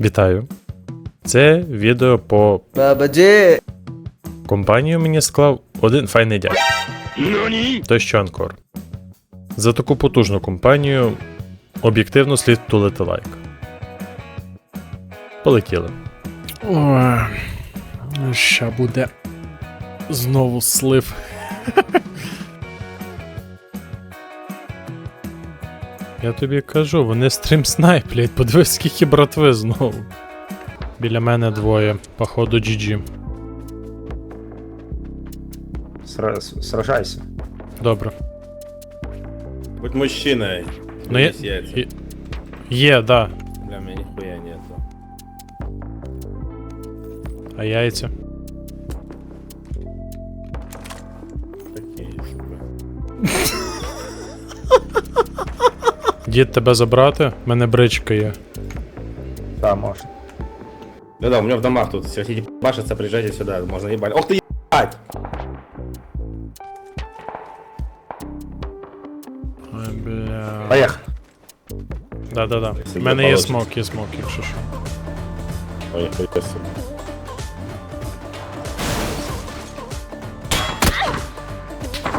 Вітаю. Це відео по Бабаджи! компанію мені склав один файний дядь. Той що Анкор. За таку потужну компанію об'єктивно слід тулити лайк. Полетіли. Ой, ща буде знову слив. Я тобі кажу, вони стрім снайплять, подивись, скільки братви знову. Біля мене двоє, походу GG. Сра- с- Сражайся. Добре. Будь мужчиной. Ну, я- Есть яйца. Є, да. Бля, у меня нихуя нету. А яйця? Такие себе. Дід тебе забрати? У мене бричка є. Да, можно. Да-да, у меня в домах тут. Если хотите башиться, приезжайте сюда. Можно ебать. Ох ты ебать! Ой, бля. Поехали. Да-да-да. Якщо У мене є получиться. смок, є смок, якщо що. Ой, нихуя себе.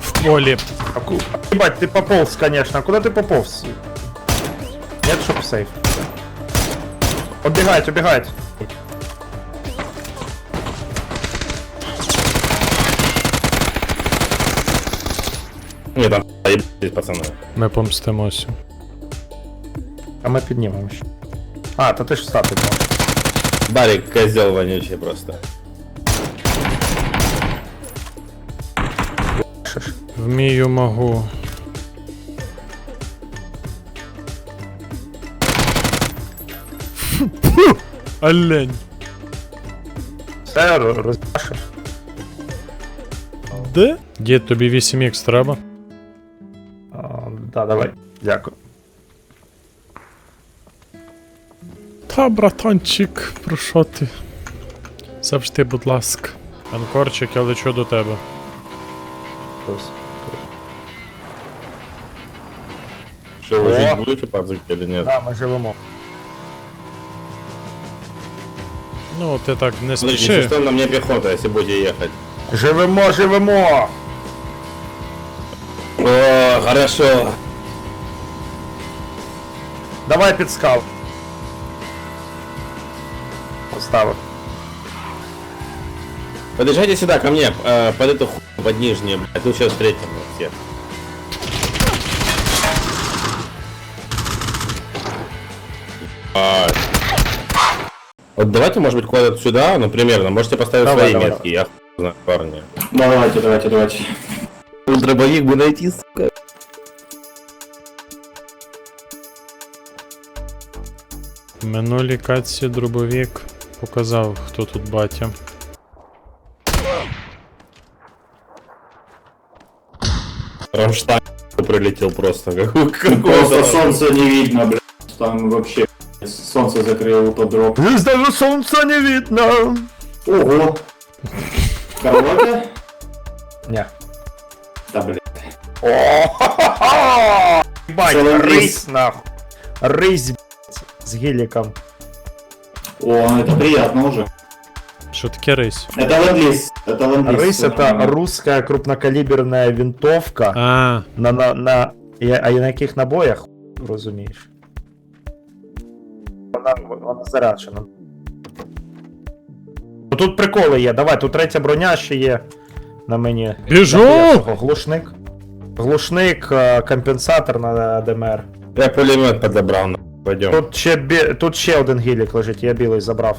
В полі. А ку- Ебать, ты пополз, конечно. А куда ты пополз? Нет, чтоб сейф. Убегать, убегать. Не, там ебать, пацаны. Ми помстимося. А мы поднимем еще. А, то ты ж встати можешь. Барик козел вонючий просто. Шиш. Вмію могу. Олень. Все, ро- розбашив. Де? Дід, тобі 8х треба? Да, давай. Дякую. Та, братанчик, про що ти? Завжди, будь ласка. Анкорчик, я лечу до тебе. Что, вы О! жить будете, пацаны, или нет? Да, ми живемо. Ну, ти так не Смотрите, спіши. на мне пехота, если будете ехать. Живемо, живемо! О, хорошо. Давай під скал. Поставив. Подъезжайте сюда, ко мне, э, под эту хуй, под нижнюю, блядь, тут сейчас встретим всех. А. Вот давайте, может быть, куда-то сюда, ну, примерно, можете поставить Давай, свои давай. метки, я хуй знаю, парни. Давайте, давайте, давайте. Дробовик бы найти, сука. В минулій катці дробовік показав, хто тут батя. Рамштайн прилетел просто, как Просто какого солнца не видно, блядь. Там вообще солнце закрыло тот дроп. Здесь даже солнца не видно. Ого! Караоке? Не. Да, блядь. О, Ебать, Целый рысь рейс. нахуй. Рысь, блядь, с геликом. О, это приятно уже. Що таке рись? Это ленд-лиз. Это ленд-лиз. Рысь Всё это нормально. русская крупнокалиберная винтовка. А, На, на, на, я- а на яких набоях, розумієш? Вона, вона заряджена. Ну, Тут приколи є, давай, тут третя броня ще є на мені. Біжу! Глушник. Глушник, е, компенсатор на ДМР. Я пулемет подобрал, на. пойдем. Тут ще, бі... тут ще один гілік лежить, я білий забрав.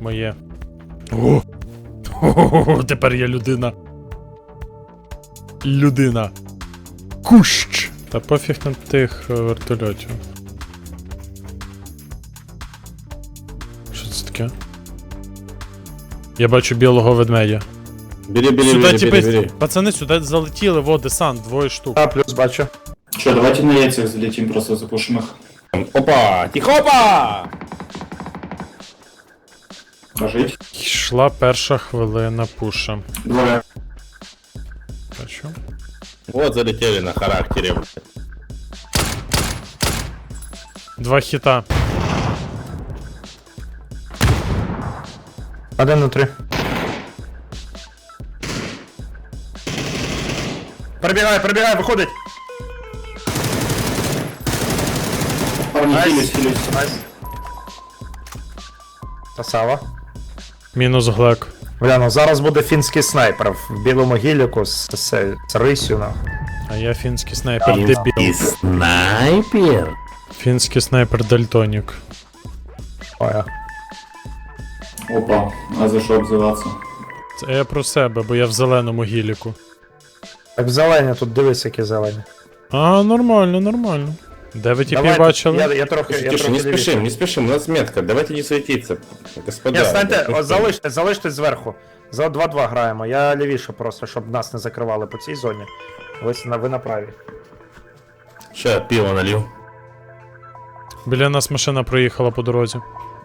моє. О! О, тепер я людина. Людина. Кущ! Та пофіг на тих е, вертольотів. Я бачу білого ведмедя. Бери, бери, сюди, бери, бери, бери. пацани, сюди залетіли, во, десант, двоє штук. А, плюс бачу. Че, давайте на яйцах залетим, просто запушим их. Опа! Тихо, опа! Пожить. Йшла перша хвилина пуша. Двое. Бачу. Вот залетели на характере. Два хіта. Один на три. Прибігай, прибігай, виходить. Парни, Найс. хилюсь, хилюсь. Найс. Красава. Мінус глек. Бля, ну зараз буде фінський снайпер в білому гіліку з, з, з рисю, нахуй. А я фінський снайпер дебіл. снайпер? Фінський снайпер дальтонік. Ой, а. Опа, а за что обзываться? Це я про себе, бо я в зеленому гіліку. Так в зелені, тут дивись, які зелені. А, нормально, нормально. Де ви тіпі Давайте, бачили? Я, я трохи, я Тише, трохи не лівіше. спешим, не спешим, у нас метка, давайте не суетиться, господа. Ні, станьте, от залиште, залиште зверху. За 2-2 граємо. Я лівіше просто, щоб нас не закривали по цій зоні. Ви, на, ви на правій. Ща, пиво налил. Біля нас машина проїхала по дорозі.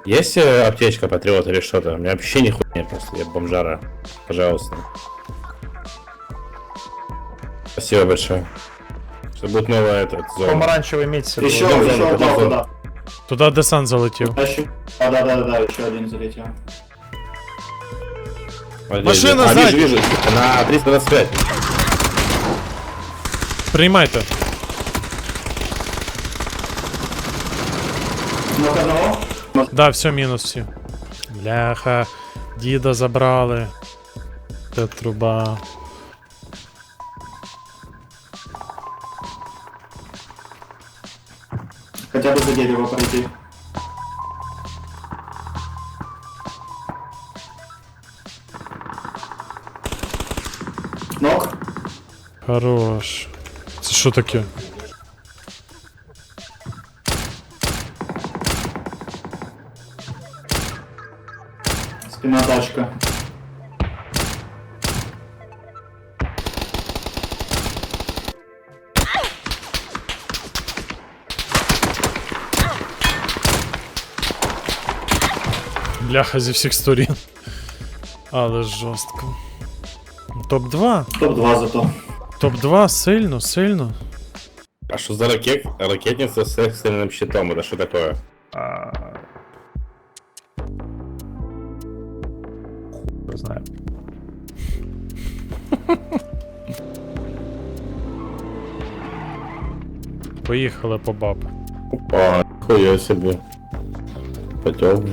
Есть э, аптечка, патриот или что-то? У меня вообще нихуя нет просто, я бомжара. Пожалуйста. Спасибо большое. Что будет новая этот зона. Помаранчевий міць. Еще, в еще упал зону. туда. Туди десант. Тащу. А, да, да, да, да, еще один залетел. Вот Машина а, сзади. вижу, вижу. На 325. Приймайте. Ну-ка, одного Да, все, мінус всі. Бляха, діда забрали. Це труба. Хотя бы за дерево пройти. Ног. Хорош. Це що таке? Спина тачка. Бляха зі всіх сторін. Але жорстко. Топ-2. Топ-2 зато. Топ-2 сильно, сильно. А что за ракет? ракетница с экстренным щитом? Это что такое? Поїхали по баб. Опа, хуя себе. Потём.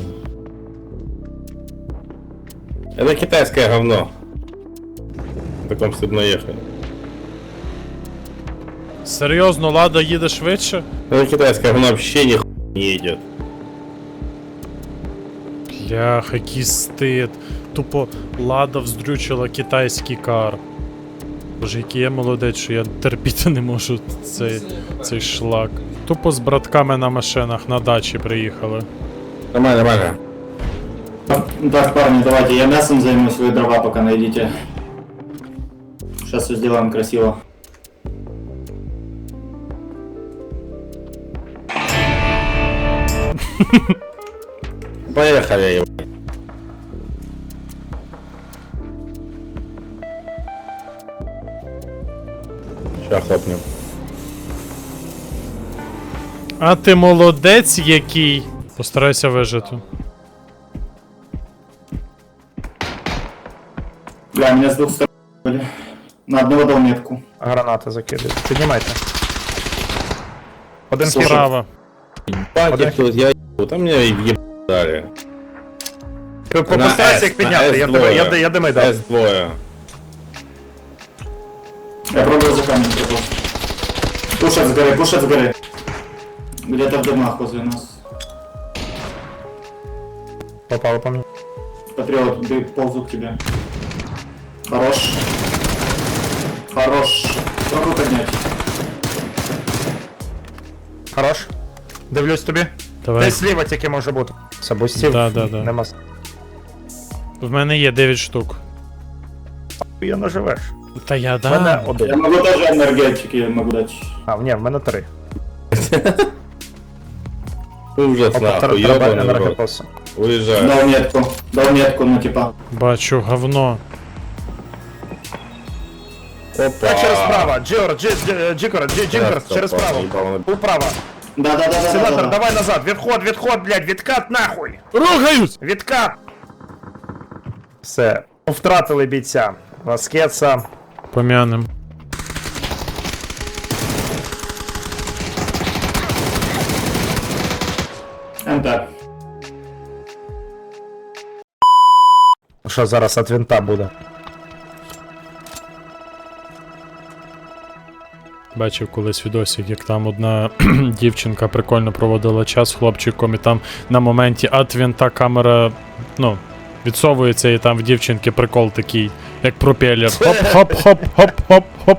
Это китайское говно. На таком стыдно ехать. Серйозно, лада їде швидше? Это китайское говно вообще ни не едет. Бляха, який стид. Тупо лада вздрючила китайський кар. Боже, який я молодець, що я терпіти не можу цей, цей шлак. Тупо з братками на машинах на дачі приїхали. Нормально, нормально. Так, парни, давайте, я мясом займусь, вы дрова пока найдите. Сейчас все сделаем красиво. Поехали, ебать. Сейчас хлопнем. А ти молодець який. Постарайся вижити. Бля, меня с двух сторон были. На одного дал метку. Гранати закидують. Піднімайте. Один Слушай, хід. Справа. Пакет тут, я ебу, там меня еб дали. Ти Постарайся їх на підняти, я S2. тебе, я, я дими дав. С2. Я пробую за камень припал. Пушат с горы, пушат с горы. Где-то в домах возле нас. Попало по мені. Патриот, ты ползу к тебе. Хорош. Хорош. Пробуй поднять. Хорош. Дивлюсь тобі. Давай. Десь зліва тільки може бути. Це бустів. Да, да, да. Нема. В мене є 9 штук. Я наживеш. Та я В мене да. Я один. могу тоже энергетики могу дать. А, ні, в мене три. Ужас, Опа, нахуй, тар- тарабан ёбаный в рот. енергетосу. Уезжай. Дал метку. Дал метку, ну типа. Бачу говно. Опа. Так, через право. Джиор, джи, джи, джикора, джи, джинкер, через право. Управо. Да, да, да, да, да, Сенатор, да, да. давай назад. Відход, відход, блядь, відкат нахуй. Рухаюсь! Відкат. Все. Втратили бійця. Васкетса. Пом'янем. МТ. Що зараз від винта буде? Бачив колись відосик, як там одна дівчинка прикольно проводила час з хлопчиком, і там на моменті от вінта камера, ну, відсовується, і там в дівчинки прикол такий, як пропелер. Хоп-хоп-хоп-хоп-хоп-хоп.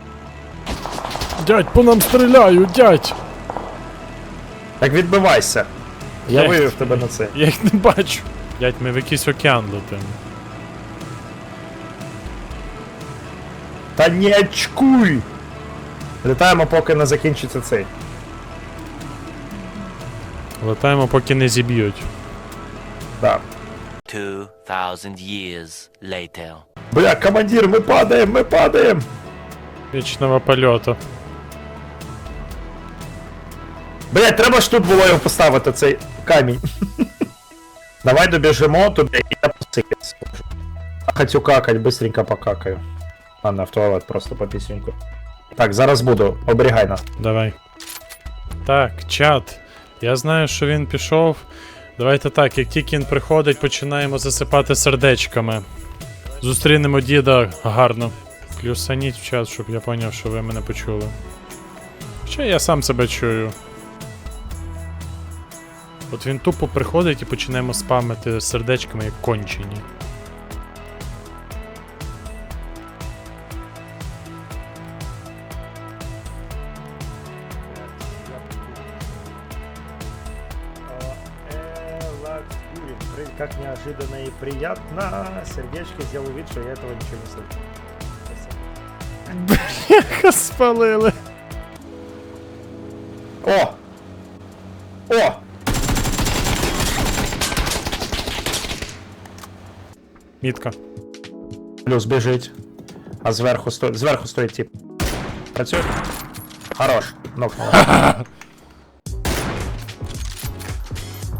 Дядь, по нам стріляють, дядь! Так відбивайся. Я Як? вивів тебе на це. Я їх не бачу. Дядь, ми в якийсь океан летимо. Та не очкуй! Літаємо, поки не закінчиться цей. Летаємо, поки не зіб'ють. Да. 2,000 years later. Бля, командир, ми падаємо, ми падаємо! Вічного польоту. Блять, треба ж тут було його поставити, цей камінь. Давай добіжимо туди і я. А хочу какать, быстренько покакаю. Ладно, в туалет просто по пісеньку. Так, зараз буду, оберігай нас. Давай. Так, чат. Я знаю, що він пішов. Давайте так, як тільки він приходить, починаємо засипати сердечками. Зустрінемо діда гарно. Плюсаніть в чат, щоб я поняв, що ви мене почули. Хоча я сам себе чую. От він тупо приходить і починаємо спамити сердечками як кончені. приятно. Сердечко сделал вид, что я этого ничего не слышу. Спалили. О! О! Мітка. Плюс біжить. А зверху стоїть. Зверху стоїть тип. Працює? Хорош. Нокнула.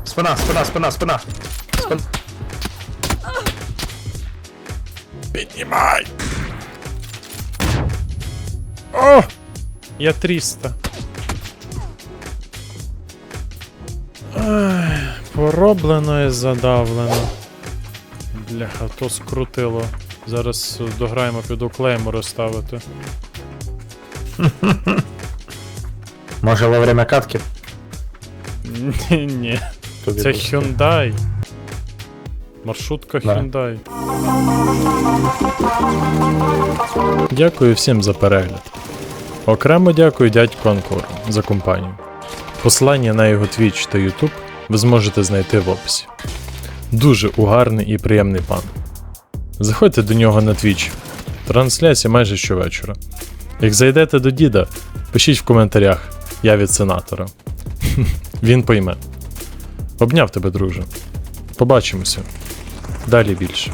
Спина, спина, спина, спина. Спина. Піднімай! О! Я 300. Ай, пороблено і задавлено. Бляха, то скрутило. Зараз дограємо піду клейму розставити. Може во время катки? Ні, ні. Це. Hyundai. Маршрутка Да. Hyundai. Дякую всім за перегляд. Окремо дякую дядьку Анкору за компанію. Посилання на його Twitch та YouTube ви зможете знайти в описі. Дуже угарний і приємний пан. Заходьте до нього на Twitch. Трансляція майже щовечора. Як зайдете до діда, пишіть в коментарях Я від сенатора. Він пойме. Обняв тебе, друже. Побачимося. Далі більше.